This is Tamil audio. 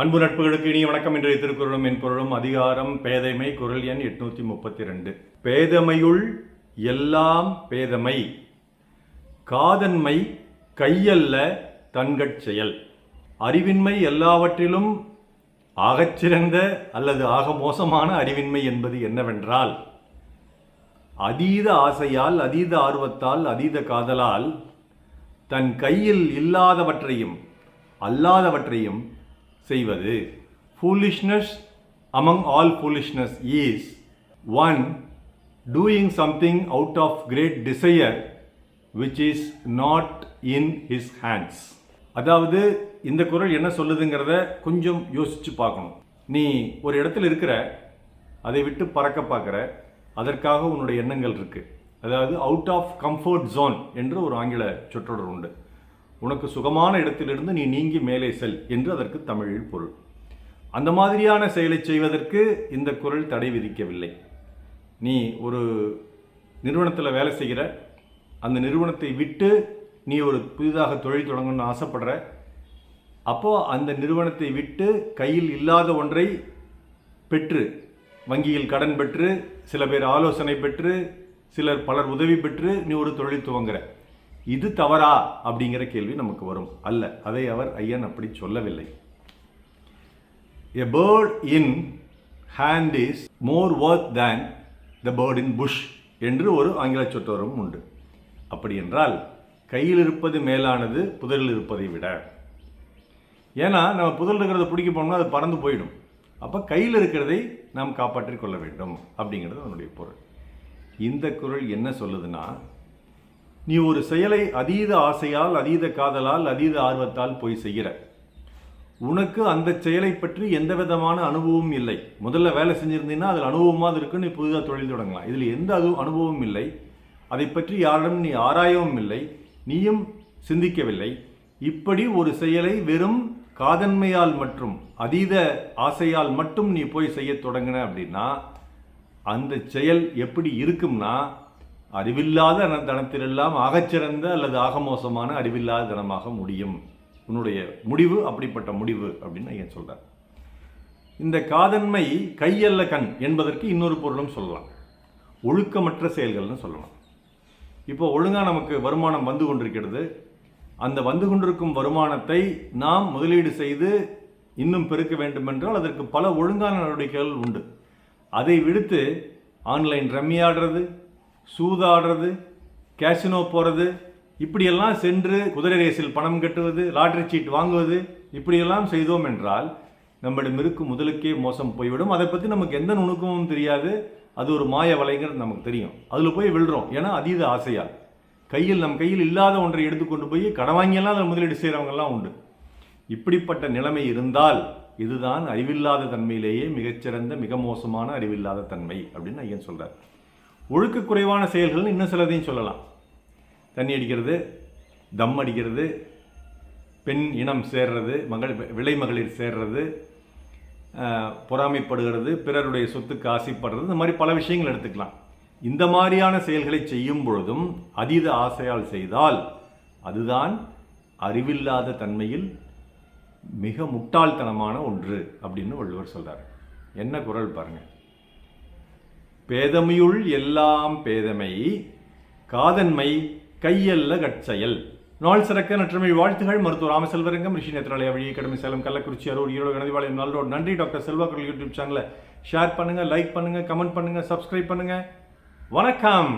அன்பு நட்புகளுக்கு இனிய வணக்கம். இன்றைய திருக்குறளும் என் பொருளும் அதிகாரம் பேதைமை குரல் எண் எட்நூத்தி முப்பத்தி ரெண்டு பேதமையுள் எல்லாம் பேதமை. காதன்மை கையல்ல தன்கட் செயல். அறிவின்மை எல்லாவற்றிலும் ஆகச்சிறந்த அல்லது ஆக மோசமான அறிவின்மை என்பது என்னவென்றால் அதீத ஆசையால் அதீத ஆர்வத்தால் அதீத காதலால் தன் கையில் இல்லாதவற்றையும் அல்லாதவற்றையும் செய்வது. Foolishness among all foolishness is one doing something out of great desire which is not in his hands. அதாவது இந்த குரல் என்ன சொல்லுதுங்கிறத கொஞ்சம் யோசித்து பார்க்கணும். நீ ஒரு இடத்துல இருக்கிற அதை விட்டு பறக்க பார்க்குற அதற்காக உன்னுடைய எண்ணங்கள் இருக்குது அதாவது அவுட் ஆஃப் கம்ஃபர்ட் ஜோன் என்று ஒரு ஆங்கில சொற்றொடர் உண்டு. உனக்கு சுகமான இடத்திலிருந்து நீ நீங்கி மேலே செல் என்று அதற்கு தமிழில் பொருள். அந்த மாதிரியான செயலை செய்வதற்கு இந்த குறள் தடை விதிக்கவில்லை. நீ ஒரு நிறுவனத்தில் வேலை செய்கிற அந்த நிறுவனத்தை விட்டு நீ ஒரு புதிதாக தொழில் தொடங்கணும்னு ஆசைப்படுற அப்போ அந்த நிறுவனத்தை விட்டு கையில் இல்லாத ஒன்றை பெற்று வங்கியில் கடன் பெற்று சில பேர் ஆலோசனை பெற்று சிலர் பலர் உதவி பெற்று நீ ஒரு தொழில் துவங்குற. இது தவறா அப்படிங்கிற கேள்வி நமக்கு வரும். அல்ல அதை அவர் ஐயன் அப்படி சொல்லவில்லை. A bird in hand is more worth than the bird in bush என்று ஒரு ஆங்கில சொற்றொரும் உண்டு. அப்படி என்றால் கையில் இருப்பது மேலானது புதரில் இருப்பதை விட. ஏன்னா நம்ம புதல் இருக்கிறத பிடிக்க போனோம்னா அது பறந்து போயிடும். அப்போ கையில் இருக்கிறதை நாம் காப்பாற்றிக் கொள்ள வேண்டும் அப்படிங்கிறது அதனுடைய பொருள். இந்த குறள் என்ன சொல்லுதுன்னா நீ ஒரு செயலை அதீத ஆசையால் அதீத காதலால் அதீத ஆர்வத்தால் போய் செய்கிற. உனக்கு அந்த செயலை பற்றி எந்த விதமான அனுபவமும் இல்லை. முதல்ல வேலை செஞ்சுருந்தீங்கன்னா அதில் அனுபவமாக இருக்கு நீ புதிதாக தொழில் தொடங்கலாம். இதில் எந்த அது அனுபவமும் இல்லை. அதை பற்றி யாரிடம் நீ ஆராயவும் இல்லை. நீயும் சிந்திக்கவில்லை. இப்படி ஒரு செயலை வெறும் காதன்மையால் மற்றும் அதீத ஆசையால் மட்டும் நீ போய் செய்ய தொடங்கின அப்படின்னா அந்த செயல் எப்படி இருக்கும்னா அறிவில்லாத தனத்திலெல்லாம் ஆகச்சிறந்த அல்லது ஆகமோசமான அறிவில்லாத தனமாக முடியும். உன்னுடைய முடிவு அப்படிப்பட்ட முடிவு அப்படின்னு ஐயன் சொல்கிறார் இந்த காதன்மை கையல்ல கண் என்பதற்கு இன்னொரு பொருளும் சொல்லலாம். ஒழுக்கமற்ற செயல்கள்னு சொல்லலாம். இப்போ ஒழுங்காக நமக்கு வருமானம் வந்து கொண்டிருக்கிறது. அந்த வந்து கொண்டிருக்கும் வருமானத்தை நாம் முதலீடு செய்து இன்னும் பெருக்க வேண்டுமென்றால் அதற்கு பல ஒழுங்கான நடவடிக்கைகள் உண்டு. அதை விடுத்து ஆன்லைன் ரம்மி ஆடுறது சூதாடுறது கேசினோ போகிறது இப்படியெல்லாம் சென்று குதிரை ரேஸில் பணம் கட்டுவது லாட்ரி சீட் வாங்குவது இப்படியெல்லாம் செய்தோம் என்றால் நம்மிடம் இருக்கும் முதலுக்கே மோசம் போய்விடும். அதை பற்றி நமக்கு எந்த நுணுக்கமும் தெரியாது. அது ஒரு மாய வலைங்கிறது நமக்கு தெரியும். அதில் போய் விழுறோம். ஏன்னா அதீத ஆசையால். கையில் நம் கையில் இல்லாத ஒன்றை எடுத்துக்கொண்டு போய் கடன் வாங்கியெல்லாம் அதில் முதலீடு செய்கிறவங்கெல்லாம் உண்டு. இப்படிப்பட்ட நிலைமை இருந்தால் இதுதான் அறிவில்லாத தன்மையிலேயே மிகச்சிறந்த மிக மோசமான அறிவில்லாத தன்மை அப்படின்னு ஐயன் சொல்கிறார் ஒழுக்க குறைவான செயல்கள் இன்னும் சிலதையும் சொல்லலாம். தண்ணி அடிக்கிறது தம் அடிக்கிறது பெண் இனம் சேர்றது மகள் விலை மகளிர் சேர்றது பொறாமைப்படுகிறது பிறருடைய சொத்துக்கு ஆசைப்படுறது இந்த மாதிரி பல விஷயங்கள் எடுத்துக்கலாம். இந்த மாதிரியான செயல்களை செய்யும் பொழுதும் அதீத ஆசையால் செய்தால் அதுதான் அறிவில்லாத தன்மையில் மிக முட்டாள்தனமான ஒன்று அப்படின்னு வள்ளுவர் சொல்கிறார் என்ன குரல் பாருங்கள் பேதமையுள் எல்லாம் பேதமை காதன்மை கையல்ல கட்செயல். நாள் சிறக்க நற்றமிழ் வாழ்த்துகள். மருத்துவர் ராமசெல்வரங்கம் ரிஷி நேத்ராலயா வழி கடமை சேலம் கள்ளக்குறிச்சி அரூர் ஈரோடு கணதிவாளையம் நல்லோடு நன்றி டாக்டர் செல்வா யூடியூப் சேனலை ஷேர் பண்ணுங்கள் லைக் பண்ணுங்கள் கமெண்ட் பண்ணுங்கள் சப்ஸ்கிரைப் பண்ணுங்கள் வணக்கம்.